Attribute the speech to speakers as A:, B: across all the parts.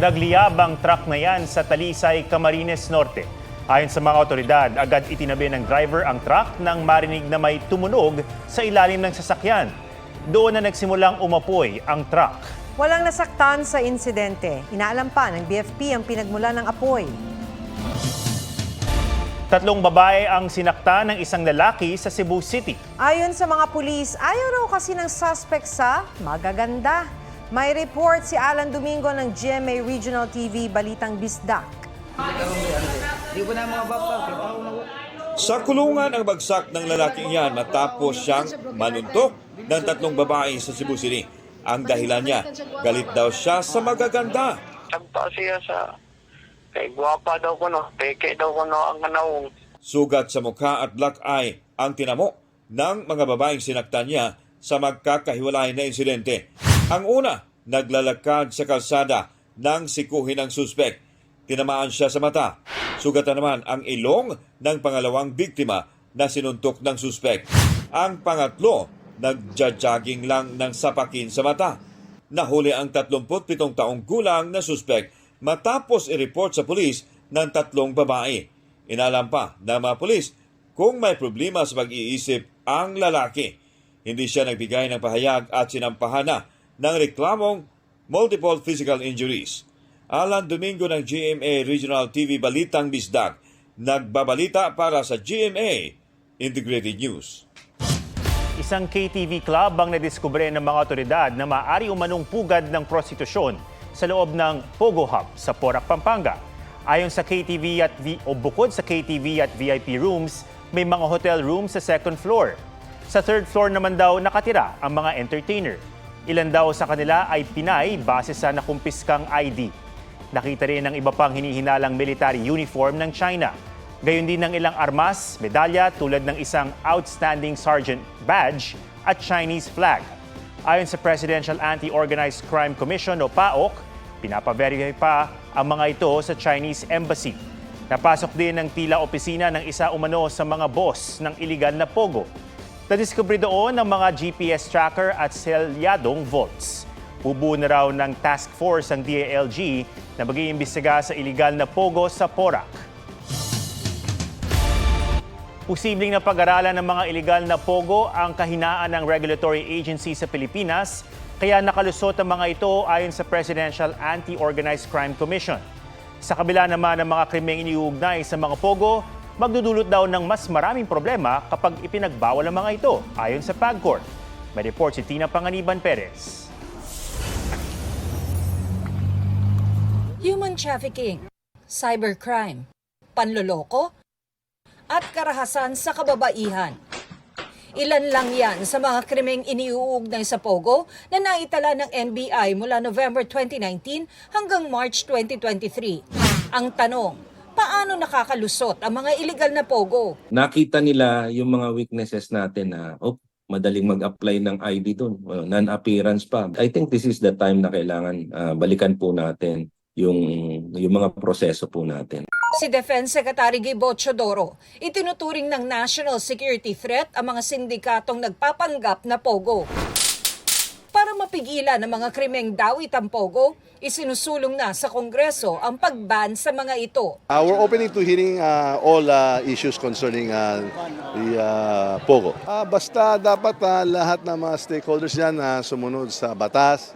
A: Nagliyab ang truck na yan sa Talisay, Camarines Norte. Ayon sa mga otoridad, agad itinabi ng driver ang truck nang marinig na may tumunog sa ilalim ng sasakyan. Doon na nagsimulang umapoy ang truck.
B: Walang nasaktan sa insidente. Inaalam pa ng BFP ang pinagmula ng apoy.
A: Tatlong babae ang sinakta ng isang lalaki sa Cebu City.
B: Ayon sa mga pulis, ayaw raw kasi ng suspect sa magaganda. May report si Alan Domingo ng GMA Regional TV Balitang Bisdak.
C: Sa kulungan ang bagsak ng lalaking yan matapos siyang manuntok ng tatlong babae sa Cebu City. Ang dahilan niya, galit daw siya sa magaganda.
D: Sampa siya sa kay guwapa daw ko no, peke daw ko no ang kanawong.
C: Sugat sa mukha at black eye ang tinamo ng mga babaeng sinaktan niya sa magkakahiwalay na insidente. Ang una, naglalakad sa kalsada nang sikuhin ng suspek. Tinamaan siya sa mata. Sugatan naman ang ilong ng pangalawang biktima na sinuntok ng suspek. Ang pangatlo, nagja-jogging lang ng sapakin sa mata. Nahuli ang 37 taong gulang na suspek matapos i-report sa pulis ng tatlong babae. Inalam pa ng mga pulis kung may problema sa pag-iisip ang lalaki. Hindi siya nagbigay ng pahayag at sinampahan na ng reklamong multiple physical injuries. Alan Domingo ng GMA Regional TV Balitang Bisdag, nagbabalita para sa GMA Integrated News.
A: Isang KTV club ang nadiskubre ng mga otoridad na maaari umanong pugad ng prostitusyon sa loob ng Pogo Hub sa Porac, Pampanga. Ayon sa KTV at V o bukod sa KTV at VIP rooms, may mga hotel rooms sa second floor. Sa third floor naman daw nakatira ang mga entertainer. Ilan daw sa kanila ay Pinay base sa nakumpiskang ID. Nakita rin ang iba pang hinihinalang military uniform ng China. Gayon din ng ilang armas, medalya tulad ng isang Outstanding Sergeant Badge at Chinese flag. Ayon sa Presidential Anti-Organized Crime Commission o PAOK, pinapaverify pa ang mga ito sa Chinese Embassy. Napasok din ng tila opisina ng isa umano sa mga boss ng iligal na pogo. Nadiskubre doon ang mga GPS tracker at selyadong vaults. Bubuo na raw ng task force ang DALG na mag-iimbestiga sa iligal na pogo sa Porac. Posibleng na pag-aralan ng mga iligal na pogo ang kahinaan ng regulatory agency sa Pilipinas, kaya nakalusot ang mga ito ayon sa Presidential Anti-Organized Crime Commission. Sa kabila naman ng mga krimeng iniuugnay sa mga pogo, magdudulot daw ng mas maraming problema kapag ipinagbawal ang mga ito, ayon sa PAGCOR. May report si Tina Panganiban Perez.
E: human trafficking, cybercrime, panloloko, at karahasan sa kababaihan. Ilan lang yan sa mga krimeng iniuugnay sa Pogo na naitala ng NBI mula November 2019 hanggang March 2023. Ang tanong, paano nakakalusot ang mga illegal na Pogo?
F: nakita nila yung mga weaknesses natin na oh, madaling mag-apply ng ID doon, uh, non-appearance pa. I think this is the time na kailangan ah, balikan po natin yung yung mga proseso po natin.
E: Si Defense Secretary Gibo Chodoro, itinuturing ng national security threat ang mga sindikatong nagpapanggap na Pogo. Para mapigilan ang mga krimeng dawit ang Pogo, isinusulong na sa Kongreso ang pagban sa mga ito.
G: Uh, we're opening to hearing uh, all uh, issues concerning uh, the uh, POGO. Uh, basta dapat uh, lahat ng mga stakeholders dyan na sumunod sa batas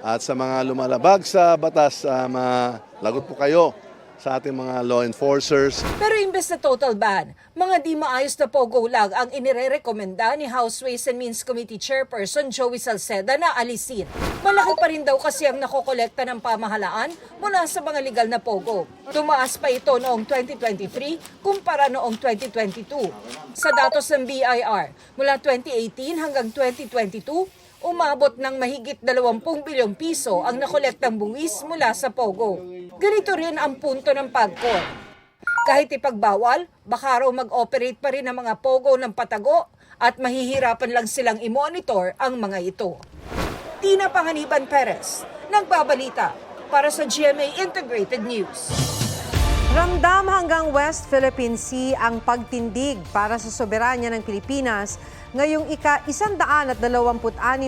G: at sa mga lumalabag sa batas, uh, mga lagot po kayo sa ating mga law enforcers.
E: Pero imbes na total ban, mga di maayos na Pogo lag ang inirerekomenda ni House Ways and Means Committee Chairperson Joey Salceda na alisin. Malaki pa rin daw kasi ang nakokolekta ng pamahalaan mula sa mga legal na Pogo. Tumaas pa ito noong 2023 kumpara noong 2022. Sa datos ng BIR, mula 2018 hanggang 2022, umabot ng mahigit 20 bilyong piso ang nakolektang buwis mula sa Pogo. Ganito rin ang punto ng PAGCOR. Kahit ipagbawal, baka raw mag-operate pa rin ang mga Pogo ng patago at mahihirapan lang silang i-monitor ang mga ito. Tina Panganiban Perez, nagbabalita para sa GMA Integrated News.
B: Ramdam hanggang West Philippine Sea ang pagtindig para sa soberanya ng Pilipinas ngayong ika-126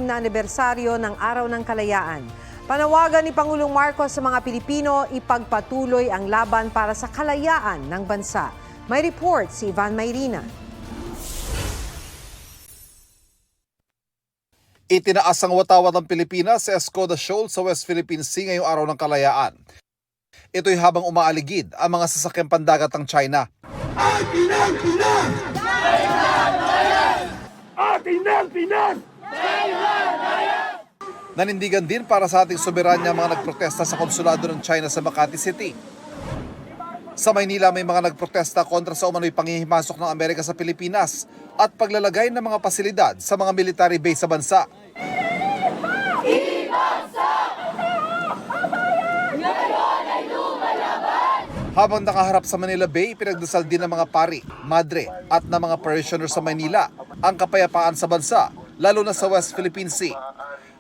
B: na anibersaryo ng Araw ng Kalayaan. Panawagan ni Pangulong Marcos sa mga Pilipino ipagpatuloy ang laban para sa kalayaan ng bansa. May report si Ivan Mayrina.
H: Itinaas ang watawat ng Pilipinas sa Escoda Shoal sa West Philippine Sea ngayong araw ng kalayaan. Ito'y habang umaaligid ang mga sasakyang pandagat ng China. Nanindigan din para sa ating soberanya mga nagprotesta sa konsulado ng China sa Makati City. Sa Maynila may mga nagprotesta kontra sa umano'y panghihimasok ng Amerika sa Pilipinas at paglalagay ng mga pasilidad sa mga military base sa bansa. Habang nakaharap sa Manila Bay, pinagdasal din ng mga pari, madre at ng mga parishioners sa Manila ang kapayapaan sa bansa, lalo na sa West Philippine Sea.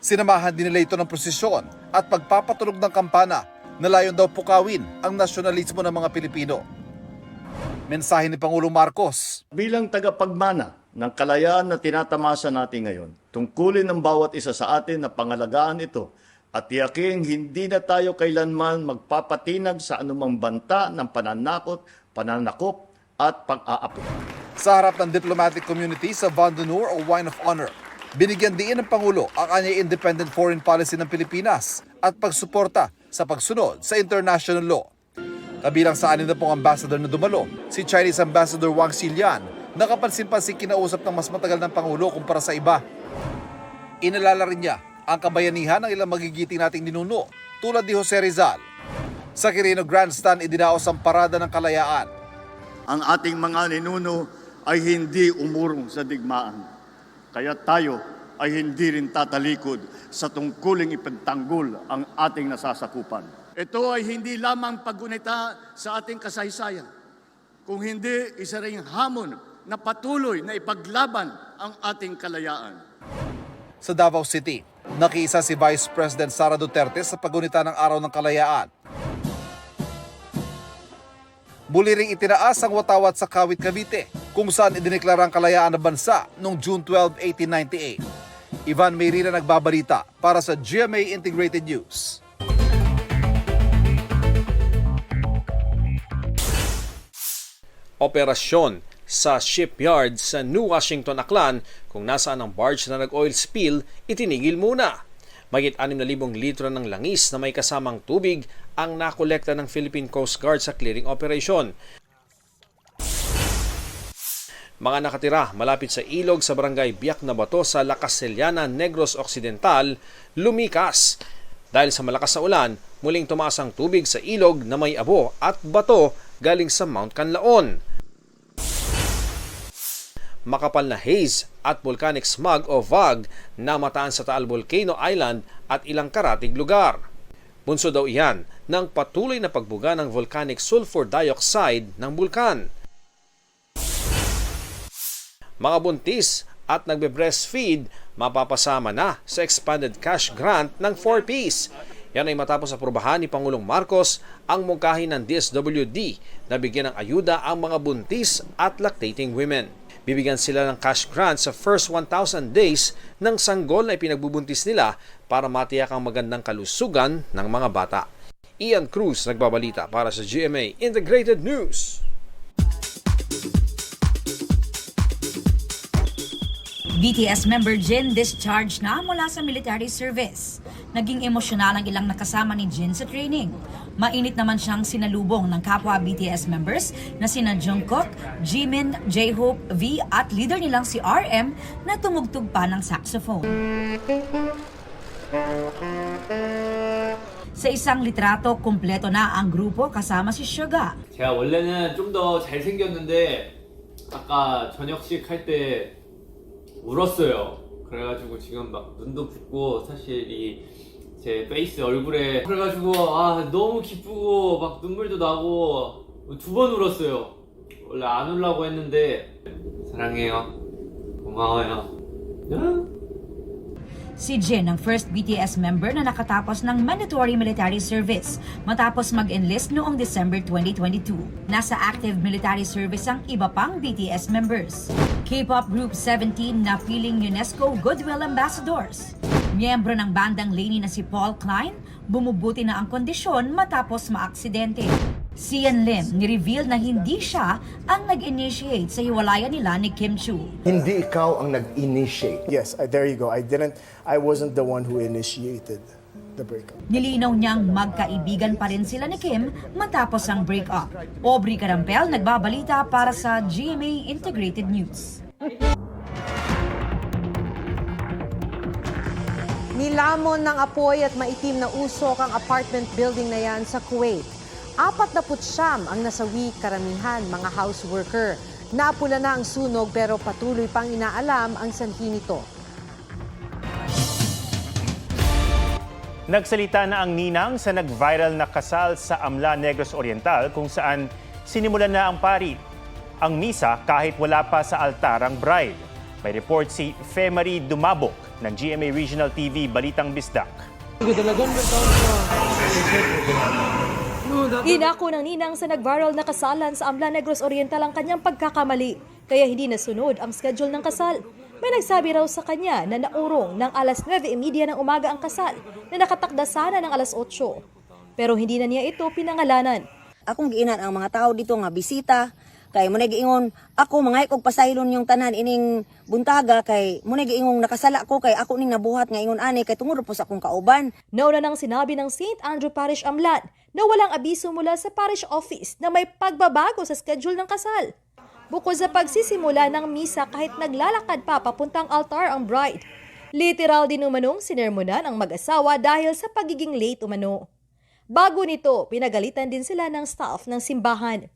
H: Sinamahan din nila ito ng prosesyon at pagpapatunog ng kampana na layon daw pukawin ang nasyonalismo ng mga Pilipino. Mensahe ni Pangulong Marcos,
I: Bilang tagapagmana ng kalayaan na tinatamasa natin ngayon, tungkulin ng bawat isa sa atin na pangalagaan ito at tiyaking hindi na tayo kailanman magpapatinag sa anumang banta ng pananakot, pananakop at pag-aapi.
H: sa harap ng diplomatic community sa Vandunur o Wine of Honor, binigyan din ng Pangulo ang kanyang independent foreign policy ng Pilipinas at pagsuporta sa pagsunod sa international law. Kabilang sa anin na pong ambassador na dumalo, si Chinese Ambassador Wang Xilian, nakapansin-pansin kinausap ng mas matagal ng Pangulo kumpara sa iba. Inalala rin niya ang kabayanihan ng ilang magigiting nating ninuno tulad ni Jose Rizal. Sa Quirino Grandstand, idinaos ang parada ng kalayaan.
I: Ang ating mga ninuno ay hindi umurong sa digmaan. Kaya tayo ay hindi rin tatalikod sa tungkuling ipagtanggol ang ating nasasakupan. Ito ay hindi lamang paggunita sa ating kasaysayan, kung hindi isa ring hamon na patuloy na ipaglaban ang ating kalayaan.
H: sa Davao City. Nakiisa si Vice President Sara Duterte sa pagunita ng Araw ng Kalayaan. Muli ring itinaas ang watawat sa Kawit Cavite kung saan idineklara ang kalayaan ng bansa noong June 12, 1898. Ivan Mayrina nagbabalita para sa GMA Integrated News.
J: operasyon sa shipyard sa New Washington, Aklan kung nasaan ang barge na nag-oil spill, itinigil muna. Magit 6,000 litro ng langis na may kasamang tubig ang nakolekta ng Philippine Coast Guard sa clearing operation. Mga nakatira malapit sa ilog sa barangay Biak na Bato sa La Castellana, Negros Occidental, lumikas. Dahil sa malakas na ulan, muling tumaas ang tubig sa ilog na may abo at bato galing sa Mount Canlaon makapal na haze at volcanic smog o VOG na mataan sa Taal Volcano Island at ilang karatig lugar. Bunso daw iyan ng patuloy na pagbuga ng volcanic sulfur dioxide ng bulkan. Mga buntis at nagbe-breastfeed mapapasama na sa expanded cash grant ng 4Ps. Yan ay matapos aprobahan ni Pangulong Marcos ang mungkahi ng DSWD na bigyan ng ayuda ang mga buntis at lactating women. Bibigyan sila ng cash grant sa first 1,000 days ng sanggol na ipinagbubuntis nila para matiyak ang magandang kalusugan ng mga bata. Ian Cruz nagbabalita para sa GMA Integrated News.
K: BTS member Jin discharged na mula sa military service. Naging emosyonal ang ilang nakasama ni Jin sa training. Mainit naman siyang sinalubong ng kapwa BTS members na sina Jungkook, Jimin, J-Hope, V at leader nilang si RM na tumugtog pa ng saxophone. Sa isang litrato, kumpleto na ang grupo kasama si Suga.
L: 제가 원래는 좀 더 잘생겼는데 아까 저녁식 할 때 울었어요. 그래가지고 지금 막 눈도 붓고 사실 이 제 페이스 얼굴에 그래가지고 아 너무 기쁘고 막 눈물도 나고 두 번 울었어요. 원래 안 울라고 했는데 사랑해요. 고마워요. 응?
K: Si Jin ang first BTS member na nakatapos ng mandatory military service matapos mag-enlist noong December 2022. Nasa active military service ang iba pang BTS members. K-pop group 17 na feeling UNESCO Goodwill Ambassadors. Miyembro ng bandang Laney na si Paul Klein, bumubuti na ang kondisyon matapos maaksidente. Si Ian Lim ni-reveal na hindi siya ang nag-initiate sa hiwalayan nila ni Kim Chu.
M: Hindi ikaw ang nag-initiate. Yes, I- there you go. I didn't, I wasn't the one who initiated the breakup.
K: Nilinaw niyang magkaibigan pa rin sila ni Kim matapos ang breakup. Aubrey Carampel nagbabalita para sa GMA Integrated News.
B: Nilamon ng apoy at maitim na usok ang apartment building na yan sa Kuwait. Apat na putsyam ang nasawi karamihan mga house worker. Napula na ang sunog pero patuloy pang inaalam ang sanhi nito.
A: Nagsalita na ang ninang sa nag-viral na kasal sa Amla Negros Oriental kung saan sinimulan na ang pari. Ang misa kahit wala pa sa altar ang bride. May report si Femari Dumabok ng GMA Regional TV Balitang Bisdak.
N: Inako ng ninang sa nag-viral na kasalan sa Amla Negros Oriental ang kanyang pagkakamali, kaya hindi nasunod ang schedule ng kasal. May nagsabi raw sa kanya na naurong ng alas 9.30 ng umaga ang kasal na nakatakda sana ng alas 8. Pero hindi na niya ito pinangalanan.
O: akong giinan ang mga tao dito nga bisita kay mo giingon ako mga kog pasaylon yung tanan ining buntaga kay mo giingong nakasala ko kay ako ning nabuhat nga ingon ani kay tungod po sa akong kauban
N: Nauna nang sinabi ng St. Andrew Parish Amlan na walang abiso mula sa parish office na may pagbabago sa schedule ng kasal. Bukod sa pagsisimula ng misa kahit naglalakad pa papuntang altar ang bride. Literal din umanong sinermonan ang mag-asawa dahil sa pagiging late umano. Bago nito, pinagalitan din sila ng staff ng simbahan.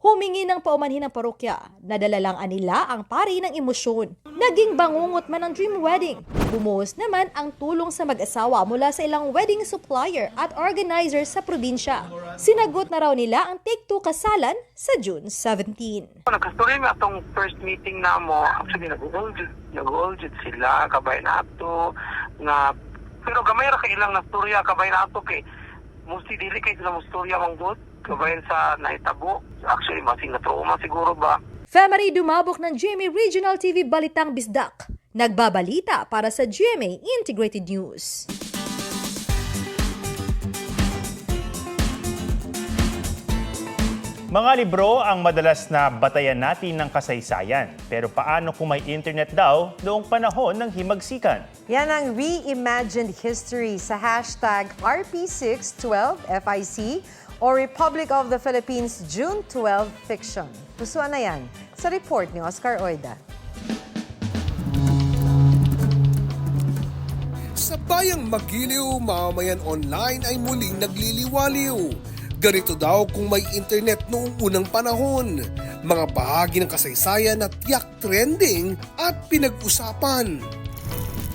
N: Humingi ng paumanhin ng parokya, nadala lang anila ang pari ng emosyon. Naging bangungot man ang dream wedding. Bumuhos naman ang tulong sa mag-asawa mula sa ilang wedding supplier at organizer sa probinsya. Sinagot na raw nila ang take-two kasalan sa June 17.
D: Nagkastorya nga tong first meeting na mo, actually nag-hold nag-hold sila, kabay na ato, nga, pero gamay ra kay ilang nastorya, kabay na ato kay, mostly dili kay sila mo storya mong good, kabay sa naitabo. Actually, masing na-trauma siguro ba?
N: Femary Dumabok ng GMA Regional TV Balitang Bisdak. Nagbabalita para sa GMA Integrated News.
A: Mga libro ang madalas na batayan natin ng kasaysayan. Pero paano kung may internet daw noong panahon ng himagsikan?
B: Yan ang reimagined history sa hashtag RP612FIC o Republic of the Philippines June 12 Fiction. Pusuan na yan sa report ni Oscar Oida.
P: Sa bayang Magiliw, mamamayan online ay muling nagliliwaliw. Ganito daw kung may internet noong unang panahon. Mga bahagi ng kasaysayan na tiyak trending at pinag-usapan.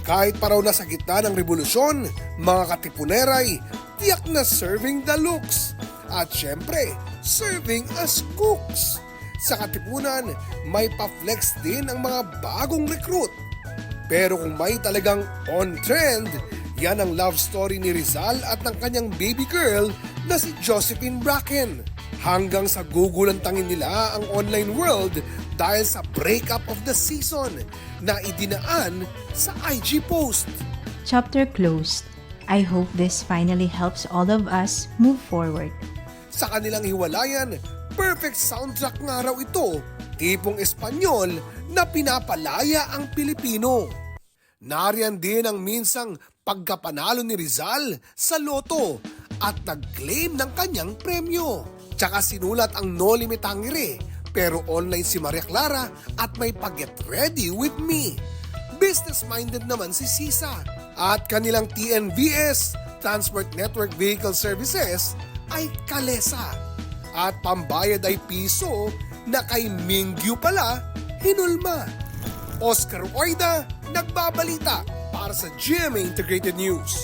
P: Kahit paraw na sa gitna ng revolusyon, mga katipuneray, tiyak na serving the looks. At syempre, serving as cooks. Sa katipunan, may pa-flex din ang mga bagong recruit. Pero kung may talagang on-trend, yan ang love story ni Rizal at ng kanyang baby girl na si Josephine Bracken. Hanggang sa gugulantangin nila ang online world dahil sa breakup of the season na idinaan sa IG post.
Q: Chapter closed. I hope this finally helps all of us move forward.
P: Sa kanilang hiwalayan, perfect soundtrack nga raw ito, tipong Espanyol na pinapalaya ang Pilipino. Nariyan din ang minsang pagkapanalo ni Rizal sa loto at nag-claim ng kanyang premyo. Tsaka sinulat ang no limit hangire, pero online si Maria Clara at may pag-get ready with me. Business-minded naman si Sisa at kanilang TNVS, Transport Network Vehicle Services, ay kalesa. At pambayad ay piso na kay Mingyu pala, hinulma. Oscar Oida, nagbabalita para sa GMA Integrated News.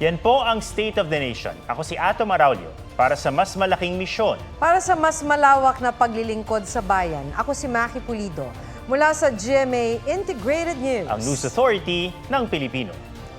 A: Yan po ang State of the Nation. Ako si Ato Maraulio para sa mas malaking misyon.
B: Para sa mas malawak na paglilingkod sa bayan, ako si Maki Pulido mula sa GMA Integrated News.
A: Ang News Authority ng Pilipino.